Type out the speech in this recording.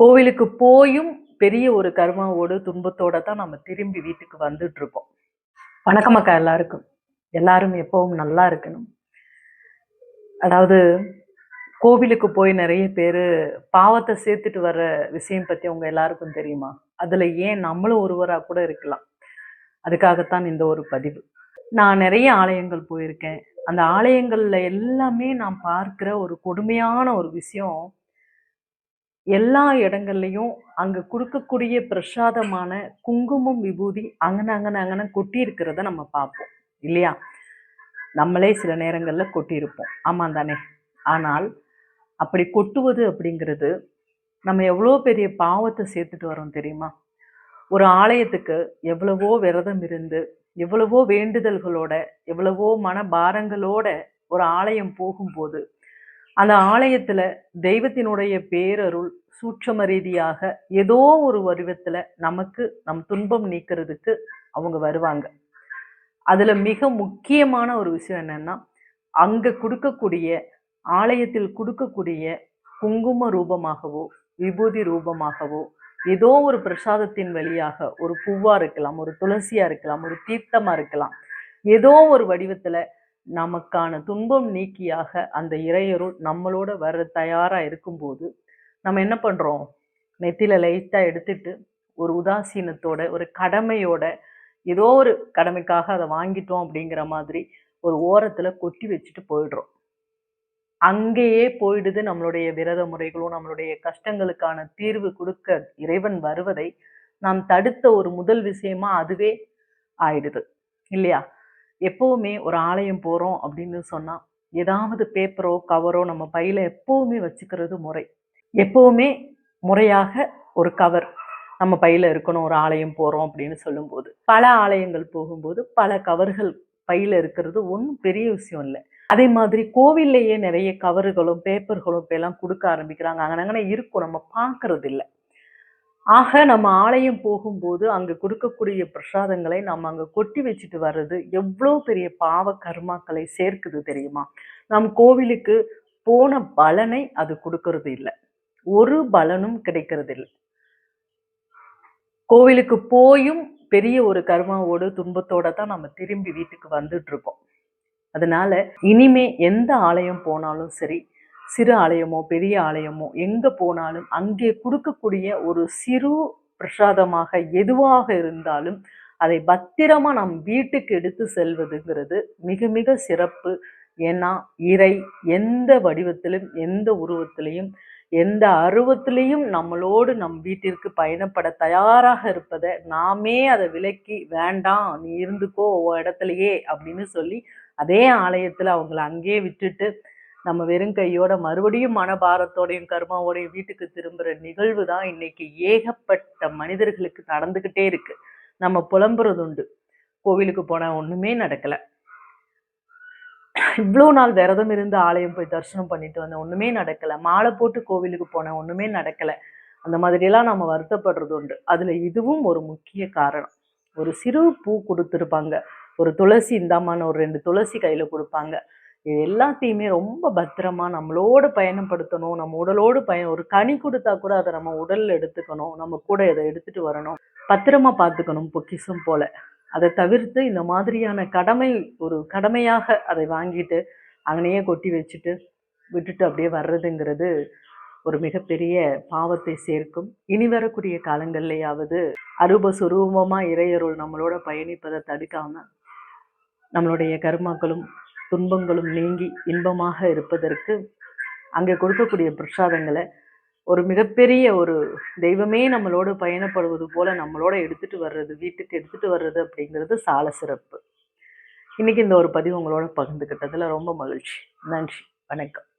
கோவிலுக்கு போயும் பெரிய ஒரு கர்மாவோடு துன்பத்தோட தான் நம்ம திரும்பி வீட்டுக்கு வந்துட்டு இருக்கோம் வணக்கம் அக்கா எல்லாருக்கும். எல்லாரும் எப்பவும் நல்லா இருக்கணும். அதாவது கோவிலுக்கு போய் நிறைய பேர் பாவத்தை சேர்த்துட்டு வர்ற விஷயம் பற்றி அவங்க எல்லாருக்கும் தெரியுமா? அதில் ஏன் நம்மளும் ஒருவராக கூட இருக்கலாம்? அதுக்காகத்தான் இந்த ஒரு பதிவு. நான் நிறைய ஆலயங்கள் போயிருக்கேன். அந்த ஆலயங்களில் எல்லாமே நான் பார்க்குற ஒரு கொடுமையான ஒரு விஷயம் எல்லா இடங்கள்லையும் அங்கே கொடுக்கக்கூடிய பிரசாதமான குங்குமம் விபூதி அங்கன அங்கன அங்கன கொட்டி இருக்கிறத நம்ம பார்ப்போம் இல்லையா? நம்மளே சில நேரங்களில் கொட்டியிருப்போம். ஆமாம் தானே? ஆனால் அப்படி கொட்டுவது அப்படிங்கிறது நம்ம எவ்வளோ பெரிய பாவத்தை சேர்த்துட்டு வரோம் தெரியுமா? ஒரு ஆலயத்துக்கு எவ்வளவோ விரதம் இருந்து எவ்வளவோ வேண்டுதல்களோட எவ்வளவோ மன பாரங்களோட ஒரு ஆலயம் போகும்போது அந்த ஆலயத்தில் தெய்வத்தினுடைய பேரருள் சூட்சம ரீதியாக ஏதோ ஒரு வடிவத்தில் நமக்கு நம் துன்பம் நீக்கிறதுக்கு அவங்க வருவாங்க. அதில் மிக முக்கியமான ஒரு விஷயம் என்னென்னா அங்கே கொடுக்கக்கூடிய ஆலயத்தில் கொடுக்கக்கூடிய குங்கும ரூபமாகவோ விபூதி ரூபமாகவோ ஏதோ ஒரு பிரசாதத்தின் வழியாக ஒரு பூவாக இருக்கலாம் ஒரு துளசியாக இருக்கலாம் ஒரு தீர்த்தமாக இருக்கலாம் ஏதோ ஒரு வடிவத்தில் நமக்கான துன்பம் நீக்கியாக அந்த இறையருள் நம்மளோட வர தயாராக இருக்கும்போது நம்ம என்ன பண்ணுறோம் நெத்தியில் லைட்டாக எடுத்துட்டு ஒரு உதாசீனத்தோட ஒரு கடமையோட ஏதோ ஒரு கடமைக்காக அதை வாங்கிட்டோம் அப்படிங்கிற மாதிரி ஒரு ஓரத்தில் கொட்டி வச்சுட்டு போயிடுறோம். அங்கேயே போயிடுது நம்மளுடைய விரத முறைகளும் நம்மளுடைய கஷ்டங்களுக்கான தீர்வு கொடுக்க இறைவன் வருவதை நாம் தடுத்த ஒரு முதல் விஷயமா அதுவே ஆயிடுது. இல்லையா? எப்போவுமே ஒரு ஆலயம் போகிறோம் அப்படின்னு சொன்னால் ஏதாவது பேப்பரோ கவரோ நம்ம பையில் எப்போவுமே வச்சுக்கிறது முறை. எப்போவுமே முறையாக ஒரு கவர் நம்ம பையில் இருக்கணும் ஒரு ஆலயம் போகிறோம் அப்படின்னு சொல்லும்போது. பல ஆலயங்கள் போகும்போது பல கவர்கள் பையில் இருக்கிறது ஒன்றும் பெரிய விஷயம் இல்லை. அதே மாதிரி கோவில்லையே நிறைய கவர்களும் பேப்பர்களும் இப்போ எல்லாம் கொடுக்க ஆரம்பிக்கிறாங்க. அங்கனங்கன இருக்கும். நம்ம பார்க்கறது இல்லை ஆக நம்ம ஆலயம் போகும்போது அங்க கொடுக்கக்கூடிய பிரசாதங்களை நம்ம அங்க கொட்டி வச்சுட்டு வர்றது எவ்வளோ பெரிய பாவ கர்மாக்களை சேர்க்குது தெரியுமா? நம் கோவிலுக்கு போன பலனை அது கொடுக்கறது இல்லை. ஒரு பலனும் கிடைக்கிறது இல்லை. கோவிலுக்கு போயும் பெரிய ஒரு கர்மாவோடு துன்பத்தோட தான் நம்ம திரும்பி வீட்டுக்கு வந்துட்டு இருக்கோம். அதனால இனிமே எந்த ஆலயம் போனாலும் சரி சிறு ஆலயமோ பெரிய ஆலயமோ எங்கே போனாலும் அங்கே கொடுக்கக்கூடிய ஒரு சிறு பிரசாதமாக எதுவாக இருந்தாலும் அதை பத்திரமா நம் வீட்டுக்கு எடுத்து செல்வதுங்கிறது மிக மிக சிறப்பு. ஏன்னா இறை எந்த வடிவத்திலும் எந்த உருவத்திலையும் எந்த அருவத்திலையும் நம்மளோடு நம் வீட்டிற்கு பயணப்பட தயாராக இருப்பதை நாமே அதை விலக்கி வேண்டாம் நீ இருந்துக்கோ ஓ இடத்துலையே அப்படின்னு சொல்லி அதே ஆலயத்தில் அவங்கள அங்கேயே விட்டுட்டு நம்ம வெறும் கையோட மறுபடியும் மனபாரத்தோடையும் கர்மாவோடையும் வீட்டுக்கு திரும்புகிற நிகழ்வு தான் இன்னைக்கு ஏகப்பட்ட மனிதர்களுக்கு நடந்துக்கிட்டே இருக்கு. நம்ம புலம்புறது உண்டு கோவிலுக்கு போனால் ஒன்றுமே நடக்கலை. இவ்வளோ நாள் விரதம் இருந்து ஆலயம் போய் தரிசனம் பண்ணிட்டு வந்தேன் ஒன்றுமே நடக்கல. மாலை போட்டு கோவிலுக்கு போனேன் ஒன்றுமே நடக்கலை. அந்த மாதிரியெல்லாம் நம்ம வருத்தப்படுறது உண்டு அதில் இதுவும் ஒரு முக்கிய காரணம். ஒரு சிறு பூ கொடுத்துருப்பாங்க. ஒரு துளசி இந்தாமான ஒரு ரெண்டு துளசி கையில் கொடுப்பாங்க. இது எல்லாத்தையுமே ரொம்ப பத்திரமா நம்மளோட பயணப்படுத்தணும். நம்ம உடலோடு பயணம் ஒரு கனி கொடுத்தா கூட அதை நம்ம உடலில் எடுத்துக்கணும். நம்ம கூட இதை எடுத்துட்டு வரணும். பத்திரமா பார்த்துக்கணும் பொக்கிஷம் போல. அதை தவிர்த்து இந்த மாதிரியான கடமை ஒரு கடமையாக அதை வாங்கிட்டு அங்கனையே கொட்டி வச்சுட்டு விட்டுட்டு அப்படியே வர்றதுங்கிறது ஒரு மிகப்பெரிய பாவத்தை சேர்க்கும். இனி வரக்கூடிய காலங்கள்லையாவது அரூப சுரூபமாக இறையருள் நம்மளோட பயணிப்பதை தடுக்காம நம்மளுடைய கர்மாக்களும் துன்பங்களும் நீங்கி இன்பமாக இருப்பதற்கு அங்கே கொடுக்கக்கூடிய பிரசாதங்களை ஒரு மிகப்பெரிய ஒரு தெய்வமே நம்மளோட பயணப்படுவது போல நம்மளோட எடுத்துட்டு வர்றது வீட்டுக்கு எடுத்துட்டு வர்றது அப்படிங்கிறது சால சிறப்பு. இன்னைக்கு இந்த ஒரு பதிவு உங்களோட பகிர்ந்துக்கிட்டதுல ரொம்ப மகிழ்ச்சி. நன்றி. வணக்கம்.